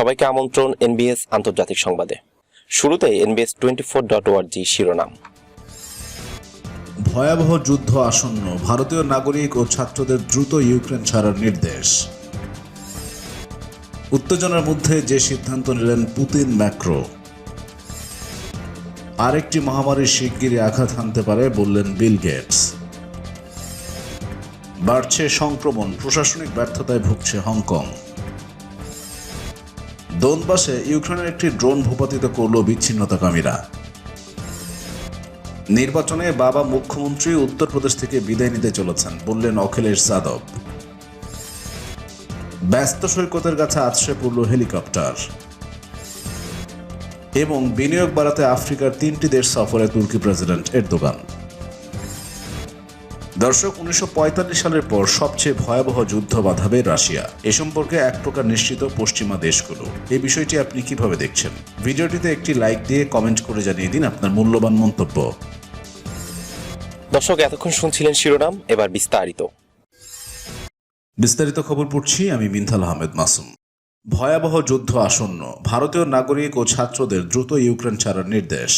সবাইকে আমন্ত্রণ এনবিএস আন্তর্জাতিক সংবাদে। শুরুতে এনবিএস টোয়েন্টি ফোর ডট ওয়ার্জি শিরোনাম। ভয়াবহ যুদ্ধ আসন্ন, ভারতীয় নাগরিক ও ছাত্রদের দ্রুত ইউক্রেন ছাড়ার নির্দেশ। উত্তেজনার মধ্যে যে সিদ্ধান্ত নিলেন পুতিন ম্যাক্রো। আরেকটি মহামারীর শিগগিরই আঘাত হানতে পারে বললেন বিল গেটস। বাড়ছে সংক্রমণ, প্রশাসনিক ব্যর্থতায় ভুগছে হংকং। দোনবাসে ইউক্রেনের একটি ড্রোন ভূপাতিত করল বিচ্ছিন্নতাকামীরা। নির্বাচনে বাবা মুখ্যমন্ত্রী উত্তরপ্রদেশ থেকে বিদায় নিতে চলেছেন, বললেন অখিলেশ যাদব। ব্যস্ত সৈকতের কাছে আছড়ে পড়ল হেলিকপ্টার। এবং বিনিয়োগ বাড়াতে আফ্রিকার তিনটি দেশ সফরে তুর্কি প্রেসিডেন্ট এরদোগান। দর্শক উনিশশো পঁয়তাল্লিশ সালের পর সবচেয়ে ভয়াবহ যুদ্ধ বাঁধাবে রাশিয়া। এ সম্পর্কে এক প্রকার নিশ্চিত পশ্চিমা দেশগুলো। এই বিষয়টি আপনি কীভাবে দেখছেন? ভিডিওটিতে একটি লাইক দিয়ে কমেন্ট করে জানিয়ে দিন আপনার মূল্যবান মন্তব্য। দর্শক এতক্ষণ শুনছিলেন শিরোনাম এবার বিস্তারিত। বিস্তারিত খবর পড়ছি আমি মিনথাল আহমেদ মাসুম। ভয়াবহ যুদ্ধ আসন্ন। ভারতীয় নাগরিক ও ছাত্রদের দ্রুত ইউক্রেন ছাড়ার নির্দেশ।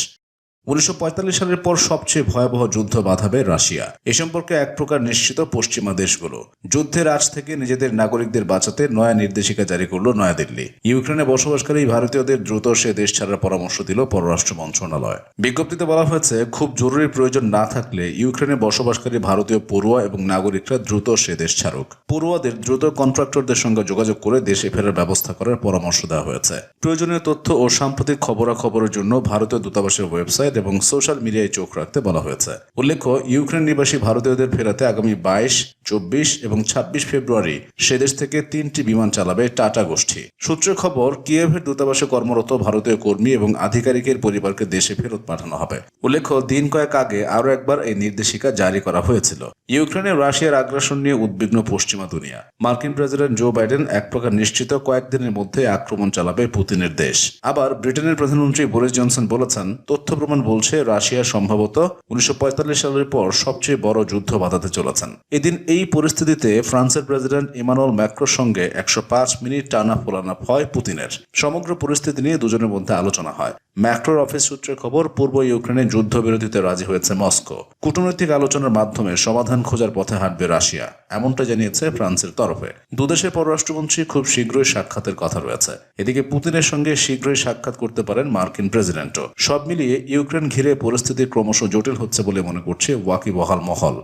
উনিশশো পঁয়তাল্লিশ সালের পর সবচেয়ে ভয়াবহ যুদ্ধ বাঁধাবে রাশিয়া। এ সম্পর্কে এক প্রকার নিশ্চিত পশ্চিমা দেশগুলো। যুদ্ধের আজ থেকে নিজেদের নাগরিকদের বাঁচাতে নয়া নির্দেশিকা জারি করল নয়াদিল্লি। ইউক্রেনে বসবাসকারী ভারতীয়দের দ্রুত সে দেশ ছাড়ার পরামর্শ দিল পররাষ্ট্র মন্ত্রণালয়। বিজ্ঞপ্তিতে বলা হয়েছে, খুব জরুরি প্রয়োজন না থাকলে ইউক্রেনে বসবাসকারী ভারতীয় পড়ুয়া এবং নাগরিকরা দ্রুত সে দেশ ছাড়ুক। পড়ুয়াদের দ্রুত কন্ট্রাক্টরদের সঙ্গে যোগাযোগ করে দেশে ফেরার ব্যবস্থা করার পরামর্শ দেওয়া হয়েছে। প্রয়োজনীয় তথ্য ও সাম্প্রতিক খবরাখবরের জন্য ভারতীয় দূতাবাসের ওয়েবসাইট এবং সোশ্যাল মিডিয়ায় চোখ রাখতে বলা হয়েছে। উল্লেখ্য, ইউক্রেন নিবাসী ভারতীয়দের ফেরাতে আগামী বাইশ, চব্বিশ এবং ছাব্বিশ ফেব্রুয়ারি সে দেশ থেকে তিনটি বিমান চালাবে টাটা গোষ্ঠী। সূত্রের খবর, কিয়েভের দূতাবাসে কর্মরত ভারতীয় কর্মী এবং আধিকারিকের পরিবারকে দেশে ফেরত পাঠানো হবে। উল্লেখ্য, দিন কয়েক আগে আরও একবার এই নির্দেশিকা জারি করা হয়েছিল। ইউক্রেনে রাশিয়ার আগ্রাসন নিয়ে উদ্বিগ্ন পশ্চিমা দুনিয়া। মার্কিন প্রেসিডেন্ট জো বাইডেন এক প্রকার নিশ্চিত কয়েকদিনের মধ্যে আক্রমণ চালাবে পুতিনের দেশ। আবার ব্রিটেনের প্রধানমন্ত্রী বরিস জনসন বলেছেন, তথ্য প্রমাণ বলছে, রাশিয়া সম্ভবত উনিশশো পঁয়তাল্লিশ সালের পর সবচেয়ে বড় যুদ্ধ বাঁধাতে চলেছেন। এদিন এই পরিস্থিতিতে ফ্রান্সের প্রেসিডেন্ট ইমানুয়েল ম্যাক্রোর সঙ্গে একশো পাঁচ মিনিট টানা ফোলানা হয় পুতিনের। সমগ্র পরিস্থিতি নিয়ে দুজনের মধ্যে আলোচনা হয়। ম্যাক্রোর অফিস সূত্রে খবর, পূর্ব ইউক্রেনে যুদ্ধবিরতিতে রাজি হয়েছে মস্কো। কূটনৈতিক আলোচনার মাধ্যমে সমাধান খোঁজার পথে হাঁটবে রাশিয়া, এমনটা জানিয়েছে ফ্রান্সের তরফে। দুদেশের পররাষ্ট্রমন্ত্রী খুব শীঘ্রই সাক্ষাতের কথা রয়েছে। এদিকে পুতিনের সঙ্গে শীঘ্রই সাক্ষাৎ করতে পারেন মার্কিন প্রেসিডেন্টও। সব মিলিয়ে ইউক্রেন ঘিরে পরিস্থিতি ক্রমশ জটিল হচ্ছে বলে মনে করছে ওয়াকিবহাল মহল।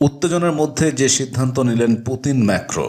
উত্তেজনার মধ্যে যে সিদ্ধান্ত নিলেন পুতিন ম্যাক্রো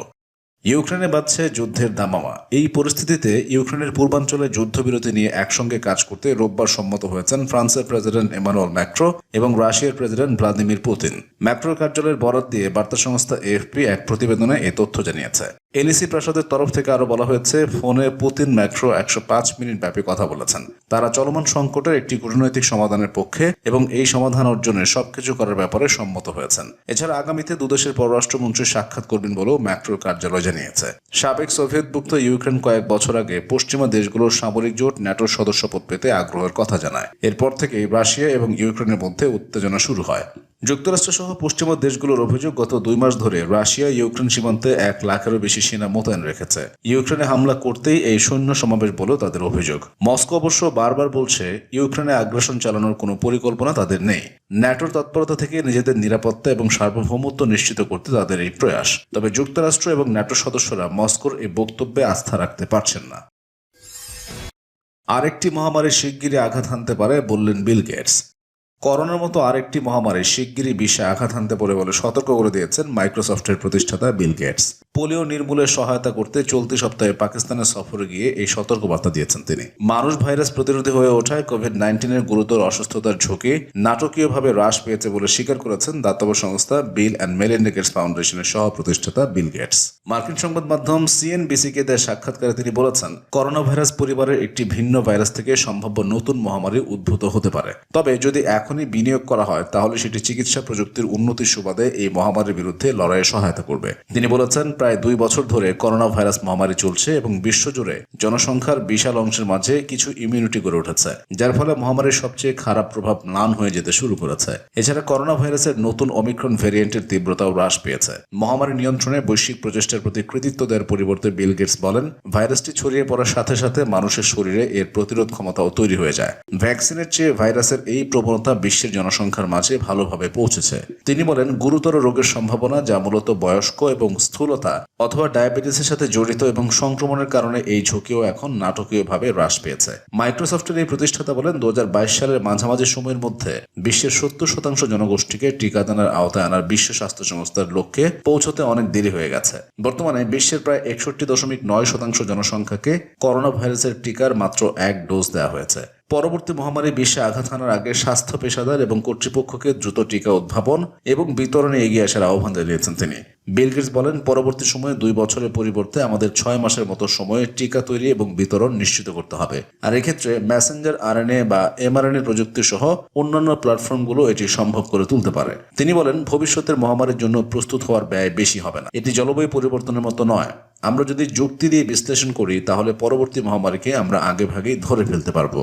ইউক্রেনে বাড়ছে যুদ্ধের দামামা। এই পরিস্থিতিতে ইউক্রেনের পূর্বাঞ্চলে যুদ্ধবিরতি নিয়ে একসঙ্গে কাজ করতে রোববার সম্মত হয়েছেন ফ্রান্সের প্রেসিডেন্ট এমানুয়েল ম্যাক্রো এবং রাশিয়ার প্রেসিডেন্ট ভ্লাদিমির পুতিন। ম্যাক্রোর কার্যালয়ের বরাত দিয়ে বার্তা সংস্থা এএফপি এক প্রতিবেদনে এ তথ্য জানিয়েছে। এনইসি প্রাসাদের তরফ থেকে আরও বলা হয়েছে, ফোনে পুতিন ম্যাক্রো একশো পাঁচ মিনিট ব্যাপী কথা বলেছেন। তারা চলমান সংকটের একটি কূটনৈতিক সমাধানের পক্ষে এবং এই সমাধান অর্জনে সবকিছু করার ব্যাপারে সম্মত হয়েছেন। এছাড়া আগামীতে দুদেশের পররাষ্ট্রমন্ত্রী সাক্ষাৎ করবেন বলেও ম্যাক্রোর কার্যালয় জানিয়েছে। সাবেক সোভিয়েতভুক্ত ইউক্রেন কয়েক বছর আগে পশ্চিমা দেশগুলোর সামরিক জোট ন্যাটোর সদস্যপদ পেতে আগ্রহের কথা জানায়। এরপর থেকেই রাশিয়া এবং ইউক্রেনের মধ্যে উত্তেজনা শুরু হয়। যুক্তরাষ্ট্র সহ পশ্চিমা দেশগুলোর অভিযোগ গত দুই মাস ধরে রাশিয়া ইউক্রেন সীমান্তে এক লাখেরও বেশি সেনা মোতায়েন রেখেছে। ইউক্রেনে হামলা করতেই এই সৈন্য সমাবেশ বলে তাদের অভিযোগ। মস্কো অবশ্য বারবার বলছে, ইউক্রেনে আগ্রাসন চালানোর কোনো পরিকল্পনা তাদের নেই। ন্যাটোর তৎপরতা থেকে নিজেদের নিরাপত্তা এবং সার্বভৌমত্ব নিশ্চিত করতে তাদের এই প্রয়াস। তবে যুক্তরাষ্ট্র এবং ন্যাটো সদস্যরা মস্কোর এই বক্তব্যে আস্থা রাখতে পারছেন না। আরেকটি মহামারী শিগগিরই আঘাত হানতে পারে, বললেন বিল গেটস। করোনার মতো আরেকটি মহামারী শিগগিরই বিশ্বে আঘাত হানতে পারে বলে সতর্ক করে দিয়েছেন মাইক্রোসফটের প্রতিষ্ঠাতা বিল গেটস। পোলিও নির্মূলে সহায়তা করতে চলতি সপ্তাহে পাকিস্তানের সফরে গিয়ে এই সতর্কবার্তা দিয়েছেন তিনি। মানুষ ভাইরাস প্রতিরোধী হয়ে ওঠায় কোভিড নাইন্টিনের গুরুতর অসুস্থতার ঝুঁকি নাটকীয়ভাবে হ্রাস পেয়েছে বলে স্বীকার করেছেন দাতব্য সংস্থা বিল অ্যান্ড মেলিন্ডা গেটস ফাউন্ডেশনের সহ প্রতিষ্ঠাতা বিল গেটস। মার্কিন সংবাদ মাধ্যম সিএনবিসিকে দেয় সাক্ষাৎকারে তিনি বলেছেন, করোনা ভাইরাস পরিবারের একটি ভিন্ন ভাইরাস থেকে সম্ভাব্য নতুন মহামারী উদ্ভূত হতে পারে। তবে যদি এখন এখনই বিনিয়োগ করা হয়, তাহলে সেটি চিকিৎসা প্রযুক্তির উন্নতির সুবাদে এই মহামারীর বিরুদ্ধে লড়াইয়ে সহায়তা করবে। তিনি বলেছেন, প্রায় দুই বছর ধরে করোনা ভাইরাস মহামারী চলছে এবং বিশ্বজুড়ে জনসংখ্যার বিশাল অংশের মাঝে কিছু ইমিউনিটি গড়ে উঠেছে, যার ফলে মহামারীর সবচেয়ে খারাপ প্রভাব ম্লান হয়ে যেতে শুরু করেছে। এছাড়া করোনা ভাইরাসের নতুন অমিক্রন ভ্যারিয়েন্টের তীব্রতাও হ্রাস পেয়েছে। মহামারী নিয়ন্ত্রণে বৈশ্বিক প্রচেষ্টার প্রতি কৃতিত্ব দেওয়ার পরিবর্তে বিল গেটস বলেন, ভাইরাসটি ছড়িয়ে পড়ার সাথে সাথে মানুষের শরীরে এর প্রতিরোধ ক্ষমতাও তৈরি হয়ে যায়। ভ্যাকসিনের চেয়ে ভাইরাসের এই প্রবণতা বিশ্বের জনসংখ্যার মাঝে ভালোভাবে পৌঁছেছে। তিনি বলেন, গুরুতর রোগের সম্ভাবনা, যা মূলত বয়স্ক এবং স্থূলতা অথবা ডায়াবেটিসের সাথে জড়িত এবং সংক্রমণের কারণে এই ঝুঁকিও এখন নাটকীয়ভাবে হ্রাস পেয়েছে। মাইক্রোসফটের এই প্রতিষ্ঠাতা বলেন দুই হাজার বাইশ সালের মাঝামাঝি সময়ের মধ্যে বিশ্বের সত্তর শতাংশ জনগোষ্ঠীকে টিকাদানের আওতায় আনার বিশ্ব স্বাস্থ্য সংস্থার লক্ষ্যে পৌঁছতে অনেক দেরি হয়ে গেছে। বর্তমানে বিশ্বের প্রায় একষট্টি দশমিক নয় শতাংশ জনসংখ্যাকে করোনা ভাইরাসের টিকার মাত্র এক ডোজ দেওয়া হয়েছে। পরবর্তী মহামারী বিশ্বে আঘাত হানার আগে স্বাস্থ্য পেশাদার এবং কর্তৃপক্ষকে দ্রুত টিকা উদ্ভাবন এবং বিতরণে এগিয়ে আসার আহ্বান জানিয়েছেন তিনি। বিল গেটস বলেন, পরবর্তী সময়ে দুই বছরের পরিবর্তে আমাদের ছয় মাসের মতো সময়ে টিকা তৈরি এবং বিতরণ নিশ্চিত করতে হবে। আর এক্ষেত্রে মেসেঞ্জার, আরএনএ বা এমআরএনএ প্রযুক্তি সহ অন্যান্য প্ল্যাটফর্মগুলো এটি সম্ভব করে তুলতে পারে। তিনি বলেন, ভবিষ্যতের মহামারীর জন্য প্রস্তুত হওয়ার ব্যয় বেশি হবে না। এটি জলবায়ু পরিবর্তনের মতো নয়। আমরা যদি যুক্তি দিয়ে বিশ্লেষণ করি, তাহলে পরবর্তী মহামারীকে আমরা আগেভাগেই ধরে ফেলতে পারব।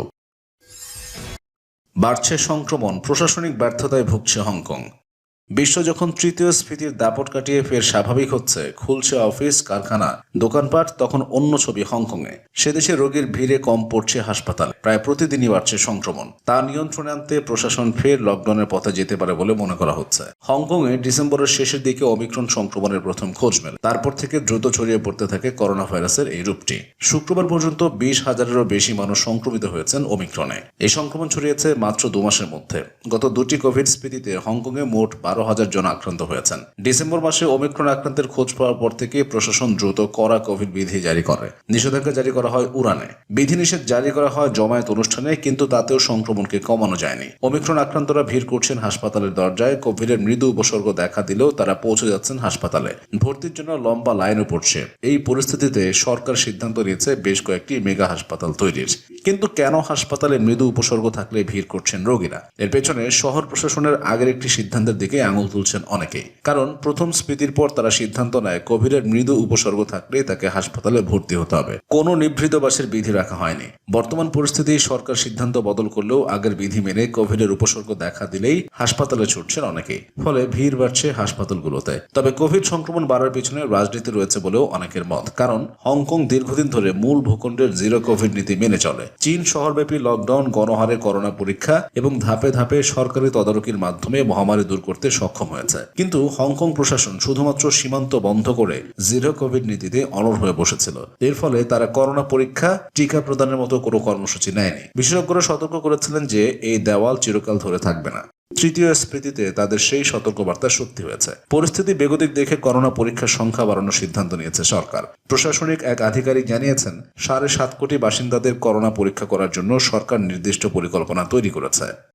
বাড়ছে সংক্রমণ প্রশাসনিক ব্যর্থতায় ভুগছে হংকং। বিশ্ব যখন তৃতীয় স্ফীতির দাপট কাটিয়ে ফের স্বাভাবিক হচ্ছে, খুলছে অফিস, কারখানা, দোকানপাট, তখন অন্য ছবি হংকংয়ে। সে দেশে রোগীর ভিড়ে কম পড়ছে হাসপাতালে। প্রায় প্রতিদিনই বাড়ছে সংক্রমণ। তা নিয়ন্ত্রণে আনতে প্রশাসন ফের লকডাউনের পথে যেতে পারে বলে মনে করা হচ্ছে। হংকংয়ে ডিসেম্বরের শেষের দিকে অমিক্রণ সংক্রমণের প্রথম খোঁজ মেলে। তারপর থেকে দ্রুত ছড়িয়ে পড়তে থাকে করোনা ভাইরাসের এই রূপটি। শুক্রবার পর্যন্ত বিশ হাজারেরও বেশি মানুষ সংক্রমিত হয়েছেন অমিক্রণে এই সংক্রমণ ছড়িয়েছে মাত্র দু মাসের মধ্যে। গত দুটি কোভিড স্ফীতিতে হংকংয়ে মোট বারো হাজার জন আক্রান্ত হয়েছেন। ডিসেম্বর মাসে ওমিক্রন আক্রান্তের খোঁজ পাওয়ার পর থেকে প্রশাসন দ্রুত কড়া কোভিড বিধি জারি করে। নিষেধাজ্ঞা জারি করা হয় উড়ানে। বিধিনিষেধ জারি করা হয় জমায়েত অনুষ্ঠানে, কিন্তু তাতেও সংক্রমণকে কমানো যায়নি। ওমিক্রন আক্রান্তরা ভিড় করছেন হাসপাতালের দরজায়। কোভিডের মৃদু উপসর্গ দেখা দিলেও তারা পৌঁছে যাচ্ছেন হাসপাতালে। ভর্তির জন্য লম্বা লাইনও পড়ছে। এই পরিস্থিতিতে সরকার সিদ্ধান্ত নিয়েছে বেশ কয়েকটি মেগা হাসপাতাল তৈরির। কিন্তু কেন হাসপাতালে মৃদু উপসর্গ থাকলে ভিড় করছেন রোগীরা? এর পেছনে শহর প্রশাসনের আগের একটি সিদ্ধান্তের দিকে আঙুল তুলছেন অনেকেই। কারণ প্রথম স্মৃতির পর তারা সিদ্ধান্ত নেয় কোভিডের মৃদু উপসর্গ থাকলে তাকে হাসপাতালে ভর্তি হতে হবে। কোনো নিভৃত বাসের বিধি রাখা হয়নি। বর্তমান পরিস্থিতি, সরকার সিদ্ধান্ত বদল করলেও আগের বিধি মেনে কোভিডের উপসর্গ দেখা দিলেই হাসপাতালে ছুটছেন অনেকেই। ফলে ভিড় বাড়ছে হাসপাতালগুলোতে। তবে কোভিড সংক্রমণ বাড়ার পিছনে রাজনীতি রয়েছে বলেও অনেকের মত। কারণ হংকং দীর্ঘদিন ধরে মূল ভূখণ্ডের জিরো কোভিড নীতি মেনে চলে। চীন শহরব্যাপী লকডাউন গণহারে করোনা পরীক্ষা এবং ধাপে ধাপে সরকারি তদারকির মাধ্যমে মহামারী দূর করতে সক্ষম হয়েছে। কিন্তু হংকং প্রশাসন শুধুমাত্র সীমান্ত বন্ধ করে জিরো কোভিড নীতিতে অনড় হয়ে বসেছিল। এর ফলে তারা করোনা পরীক্ষা, টিকা প্রদানের মতো কোনো কর্মসূচি নেয়নি। বিশেষজ্ঞরা সতর্ক করেছিলেন যে এই দেওয়াল চিরকাল ধরে থাকবে না। তৃতীয় স্মৃতিতে তাদের সেই সতর্কবার্তা সত্যি হয়েছে। পরিস্থিতি বেগতিক দেখে করোনা পরীক্ষার সংখ্যা বাড়ানোর সিদ্ধান্ত নিয়েছে সরকার। প্রশাসনিক এক আধিকারিক জানিয়েছেন, সাড়ে সাত কোটি বাসিন্দাদের করোনা পরীক্ষা করার জন্য সরকার নির্দিষ্ট পরিকল্পনা তৈরি করেছে।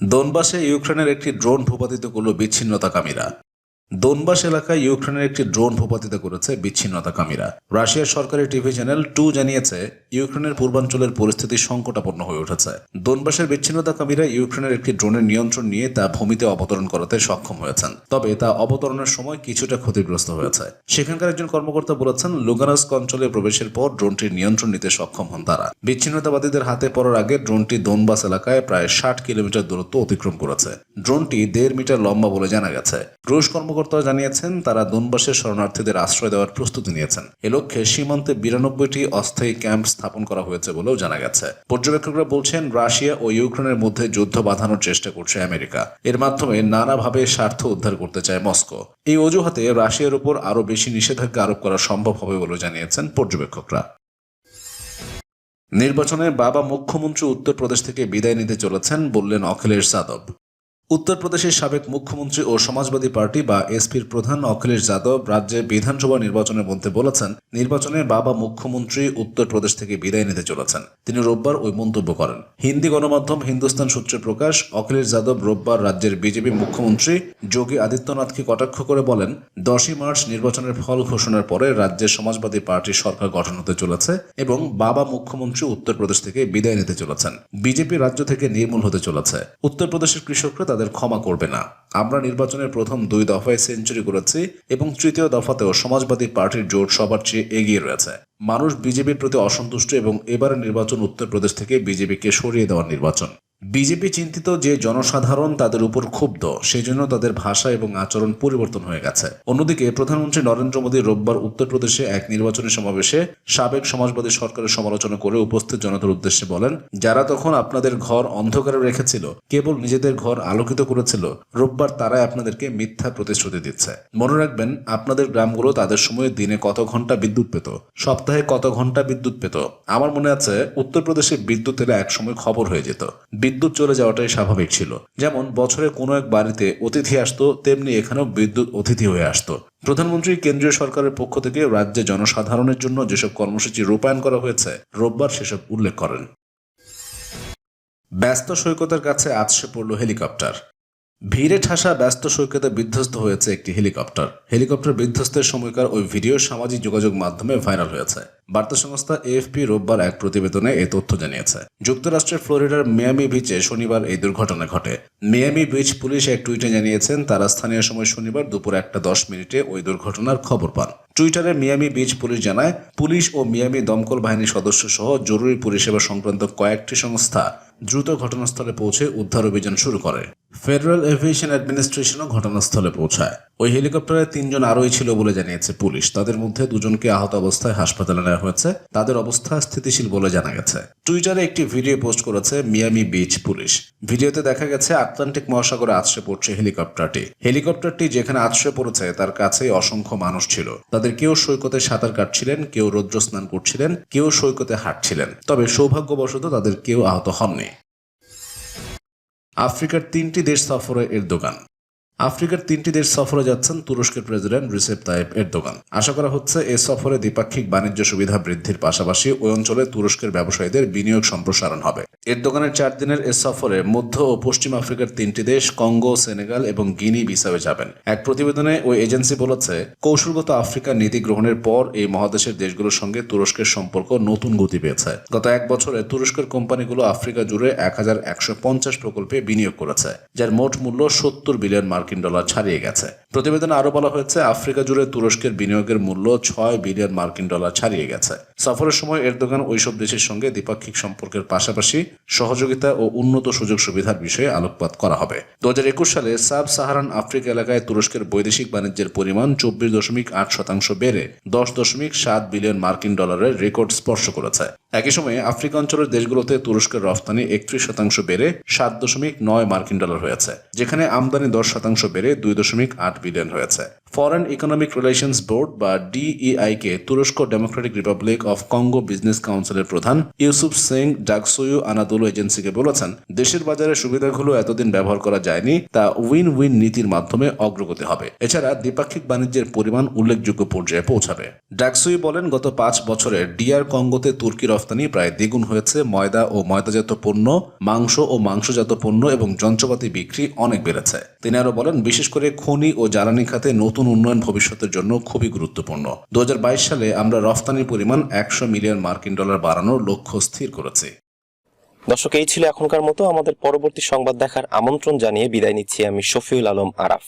দোনবাসে ইউক্রেনের একটি ড্রোন ভূপাতিত করল বিচ্ছিন্নতাকামীরা। দোনবাস এলাকায় ইউক্রেনের একটি ড্রোন ভূপাতিত করেছে বিচ্ছিন্নতাকামীরা। রাশিয়ার সরকারি টিভি চ্যানেল টু জানিয়েছে, ইউক্রেনের পূর্বাঞ্চলের পরিস্থিতি সংকটাপন্ন হয়ে উঠেছে। দোনবাসের বিচ্ছিন্নতাকামীরা ইউক্রেনের একটি ড্রোনের নিয়ন্ত্রণ নিয়ে তা ভূমিতে অবতরণ করাতে সক্ষম হয়েছেন। তবে তা অবতরণের সময় কিছুটা ক্ষতিগ্রস্ত হয়েছে। সেখানকার একজন কর্মকর্তা বলেছেন, লুগানাস্ক অঞ্চলে প্রবেশের পর ড্রোনটির নিয়ন্ত্রণ নিতে সক্ষম হন তারা। বিচ্ছিন্নতাবাদীদের হাতে পড়ার আগে ড্রোনটি দোনবাস এলাকায় প্রায় ষাট কিলোমিটার দূরত্ব অতিক্রম করেছে। ড্রোনটি দেড় মিটার লম্বা বলে জানা গেছে। রুশ কর্মকর্তারা জানিয়েছেন, তারা দোনবাসের শরণার্থীদের আশ্রয় দেওয়ার প্রস্তুতি নিয়েছেন। এ লক্ষ্যে সীমান্তে বিরানব্বইটি অস্থায়ী ক্যাম্প স্থাপন করা হয়েছে বলেও জানা গেছে। পর্যবেক্ষকরা বলছেন, রাশিয়া ও ইউক্রেনের মধ্যে যুদ্ধ বাঁধানোর চেষ্টা করছে আমেরিকা। এর মাধ্যমে নানাভাবে স্বার্থ উদ্ধার করতে চায় মস্কো। এই অজুহাতে রাশিয়ার উপর আরও বেশি নিষেধাজ্ঞা আরোপ করা সম্ভব হবে বলে জানিয়েছেন পর্যবেক্ষকরা। নির্বাচনে বাবা মুখ্যমন্ত্রী উত্তরপ্রদেশ থেকে বিদায় নিতে চলেছেন বললেন অখিলেশ যাদব। উত্তরপ্রদেশের সাবেক মুখ্যমন্ত্রী ও সমাজবাদী পার্টি বা এসপির প্রধান অখিলেশ যাদব রাজ্যে বিধানসভা নির্বাচনের মধ্যে বলেছেন, নির্বাচনে বাবা মুখ্যমন্ত্রী উত্তরপ্রদেশ থেকে বিদায় নিতে চলেছেন। তিনি রোববার ওই মন্তব্য করেন। হিন্দি গণমাধ্যম হিন্দুস্তান সূত্রে প্রকাশ, অখিলেশ যাদব রোববার রাজ্যের বিজেপি মুখ্যমন্ত্রী যোগী আদিত্যনাথকে কটাক্ষ করে বলেন, দশই মার্চ নির্বাচনের ফল ঘোষণার পরে রাজ্যের সমাজবাদী পার্টি সরকার গঠন হতে চলেছে এবং বাবা মুখ্যমন্ত্রী উত্তরপ্রদেশ থেকে বিদায় নিতে চলেছেন। বিজেপি রাজ্য থেকে নির্মূল হতে চলেছে। উত্তরপ্রদেশের কৃষকরা তাদের ক্ষমা করবে না। আমরা নির্বাচনের প্রথম দুই দফায় সেঞ্চুরি করেছি এবং তৃতীয় দফাতেও সমাজবাদী পার্টির জোট সবার চেয়ে এগিয়ে রয়েছে। মানুষ বিজেপির প্রতি অসন্তুষ্ট এবং এবারের নির্বাচন উত্তরপ্রদেশ থেকে বিজেপিকে সরিয়ে দেওয়ার নির্বাচন। বিজেপি চিন্তিত যে জনসাধারণ তাদের উপর ক্ষুব্ধ সেই জন্য তাদের ভাষা এবং আচরণ পরিবর্তন হয়ে গেছে। অন্যদিকে প্রধানমন্ত্রী নরেন্দ্র মোদী রোববার উত্তরপ্রদেশে এক নির্বাচনী সমাবেশে সাবেক সমাজবাদী সরকারের সমালোচনা করে উপস্থিত জনতার উদ্দেশ্যে বলেন, যারা তখন আপনাদের ঘর অন্ধকারে রেখেছিল, কেবল নিজেদের ঘর আলোকিত করেছিল, রোববার তারাই আপনাদেরকে মিথ্যা প্রতিশ্রুতি দিচ্ছে। মনে রাখবেন, আপনাদের গ্রামগুলো তাদের সময়ে দিনে কত ঘণ্টা বিদ্যুৎ পেত? সপ্তাহে কত ঘণ্টা বিদ্যুৎ পেত? আমার মনে আছে, উত্তরপ্রদেশে বিদ্যুৎ এলে একসময় খবর হয়ে যেত। বিদ্যুৎ চলে যাওয়াটাই স্বাভাবিক ছিল। যেমন বছরে কোনো এক বাড়িতে অতিথি আসতো, তেমনি এখানেও বিদ্যুৎ অতিথি হয়ে আসতো। প্রধানমন্ত্রী কেন্দ্রীয় সরকারের পক্ষ থেকে রাজ্যে জনসাধারণের জন্য যেসব কর্মসূচি রূপায়ণ করা হয়েছে, রোববার সেসব উল্লেখ করেন। ব্যস্ত সৈকতের কাছে আছড়ে পড়ল হেলিকপ্টার। ভিড়ে ঠাসা ব্যস্ত সৈকতে বিধ্বস্ত হয়েছে একটি হেলিকপ্টার। হেলিকপ্টার বিধ্বস্তের সময়কার ওই ভিডিও সামাজিক যোগাযোগ মাধ্যমে ভাইরাল হয়েছে। বার্তা সংস্থা এএফপি রোববার এক প্রতিবেদনে এই তথ্য জানিয়েছে। যুক্তরাষ্ট্রের ফ্লোরিডার মিয়ামি বিচে শনিবার এই দুর্ঘটনা ঘটে। মিয়ামি বিচ পুলিশ এক টুইটে জানিয়েছেন, তারা স্থানীয় সময় শনিবার দুপুর একটা দশ মিনিটে ওই দুর্ঘটনার খবর পান। টুইটারে মিয়ামি বিচ পুলিশ জানায়, পুলিশ ও মিয়ামি দমকল বাহিনীর সদস্য সহ জরুরি পরিষেবা সংক্রান্ত কয়েকটি সংস্থা দ্রুত ঘটনাস্থলে পৌঁছে উদ্ধার অভিযান শুরু করে। ফেডারেল এভিয়েশন অ্যাডমিনিস্ট্রেশনও ঘটনাস্থলে পৌঁছায়। ওই হেলিকপ্টারে তিনজন আরোই ছিল বলে জানিয়েছে পুলিশ। তাদের মধ্যে দুজনকে আহত অবস্থায় হাসপাতালে নেওয়া হয়েছে। তাদের অবস্থা স্থিতিশীল বলে জানা গেছে। টুইটারে একটি ভিডিও পোস্ট করেছে মিয়ামি বিচ পুলিশ। ভিডিওতে দেখা গেছে, আটলান্টিক মহাসাগরে আছড়ে পড়ছে হেলিকপ্টারটি। হেলিকপ্টারটি যেখানে আছড়ে পড়েছে, তার কাছেই অসংখ্য মানুষ ছিল। তাদের কেউ সৈকতে সাঁতার কাটছিলেন, কেউ রৌদ্র স্নান করছিলেন, কেউ সৈকতে হাঁটছিলেন। তবে সৌভাগ্যবশত তাদের কেউ আহত হননি। আফ্রিকার তিনটি দেশ সফরে এরদোগান। আফ্রিকার তিনটি দেশ সফরে যাচ্ছেন তুরস্কের প্রেসিডেন্ট রিসেপ তাইপ এরদোগান। আশা করা হচ্ছে এ সফরে দ্বিপাক্ষিক বাণিজ্য সুবিধা বৃদ্ধির পাশাপাশি ওই অঞ্চলে তুরস্কের ব্যবসায়ীদের বিনিয়োগ সম্প্রসারণ হবে। এরদোগানের চার দিনের এ সফরে মধ্য ও পশ্চিম আফ্রিকার তিনটি দেশ কঙ্গো, সেনেগাল এবং গিনি বিসাবে যাবেন। এক প্রতিবেদনে ওই এজেন্সি বলেছে, কৌশলগত আফ্রিকা নীতি গ্রহণের পর এই মহাদেশের দেশগুলোর সঙ্গে তুরস্কের সম্পর্ক নতুন গতি পেয়েছে। গত এক বছরে তুরস্কের কোম্পানিগুলো আফ্রিকা জুড়ে এক হাজার একশো পঞ্চাশ প্রকল্পে বিনিয়োগ করেছে, যার মোট মূল্য সত্তর বিলিয়ন মার্কিন ডলার ছাড়িয়ে গেছে। প্রতিবেদনে আরও বলা হয়েছে, আফ্রিকা জুড়ে তুরস্কের বিনিয়োগের মূল্য ছয় বিলিয়ন মার্কিন ডলার ছাড়িয়ে গেছে। সফরের সময় এরদোগান ওইসব দেশের সঙ্গে দ্বিপাক্ষিক সম্পর্কের পাশাপাশি সহযোগিতা ও উন্নত সুযোগ সুবিধার বিষয়ে আলোকপাত করা হবে। দু সালে সাব সাহারান আফ্রিকা এলাকায় তুরস্কের বৈদেশিক বাণিজ্যের পরিমাণ চব্বিশ দশমিক আট শতাংশ বেড়ে দশ দশমিক সাত বিলিয়ন মার্কিন ডলারের রেকর্ড স্পর্শ করেছে। একই সময়ে আফ্রিকা অঞ্চলের দেশগুলোতে তুরস্কের রফতানি একত্রিশ শতাংশ বেড়ে সাত দশমিক নয় মার্কিন ডলার হয়েছে, যেখানে আমদানি দশ শতাংশ বেড়ে দুই দশমিক আট বিলিয়ন হয়েছে। ফরেন ইকোনমিক রিলেশনস বোর্ড বা ডিইআই কে তুরস্ক democratic republic of Congo business কাউন্সিলের প্রধান ইউসুফ সিং ডাকসোয়ু আনাদুলো এজেন্সিকে বলেছেন, দেশের বাজারে সুবিধাগুলো এতদিন ব্যবহার করা যায়নি, তা উইন উইন নীতির মাধ্যমে অগ্রগতি হবে। এছাড়া দ্বিপাক্ষিক বাণিজ্যের পরিমাণ উল্লেখযোগ্য পর্যায়ে পৌঁছাবে। ডাকসুই বলেন, গত পাঁচ বছরে ডিআর কঙ্গোতে তুর্কি রফতানি প্রায় দ্বিগুণ হয়েছে। ময়দা ও ময়দাজাত পণ্য, মাংস ও মাংসজাত পণ্য এবং যন্ত্রপাতি বিক্রি অনেক বেড়েছে। তিনি আরও বলেন বিশেষ করে খনি ও জ্বালানি খাতে নতুন উন্নয়ন ভবিষ্যতের জন্য খুবই গুরুত্বপূর্ণ। দু হাজার বাইশ সালে আমরা রফতানির পরিমাণ একশো মিলিয়ন মার্কিন ডলার বাড়ানোর লক্ষ্য স্থির করেছি। দর্শক, এই ছিল এখনকার মতো। আমাদের পরবর্তী সংবাদ দেখার আমন্ত্রণ জানিয়ে বিদায় নিচ্ছি আমি শফিউল আলম আরাফ।